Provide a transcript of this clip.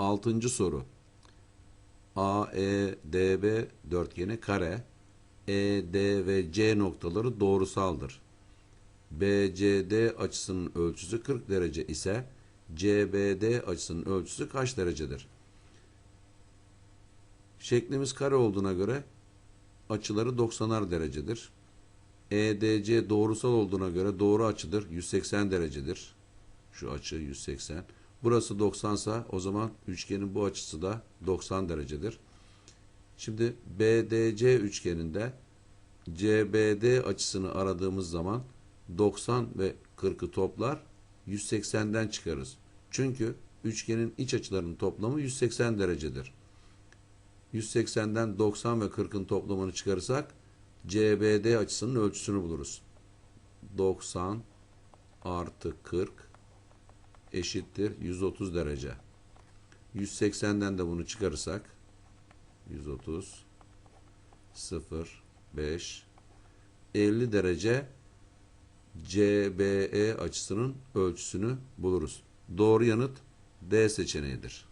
Altıncı soru. AEDB dörtgeni kare. ED ve C noktaları doğrusaldır. BCD açısının ölçüsü 40 derece ise CBD açısının ölçüsü kaç derecedir? Şeklimiz kare olduğuna göre açıları 90'ar derecedir. EDC doğrusal olduğuna göre doğru açıdır. 180 derecedir. Şu açı 180. Burası 90 sa o zaman üçgenin bu açısı da 90 derecedir. Şimdi BDC üçgeninde CBD açısını aradığımız zaman 90 ve 40'ı toplar 180'den çıkarız. Çünkü üçgenin iç açılarının toplamı 180 derecedir. 180'den 90 ve 40'ın toplamını çıkarırsak CBD açısının ölçüsünü buluruz. 90 artı 40 eşittir 130 derece. 180'den de bunu çıkarırsak 130 0 5 50 derece CBE açısının ölçüsünü buluruz. Doğru yanıt D seçeneğidir.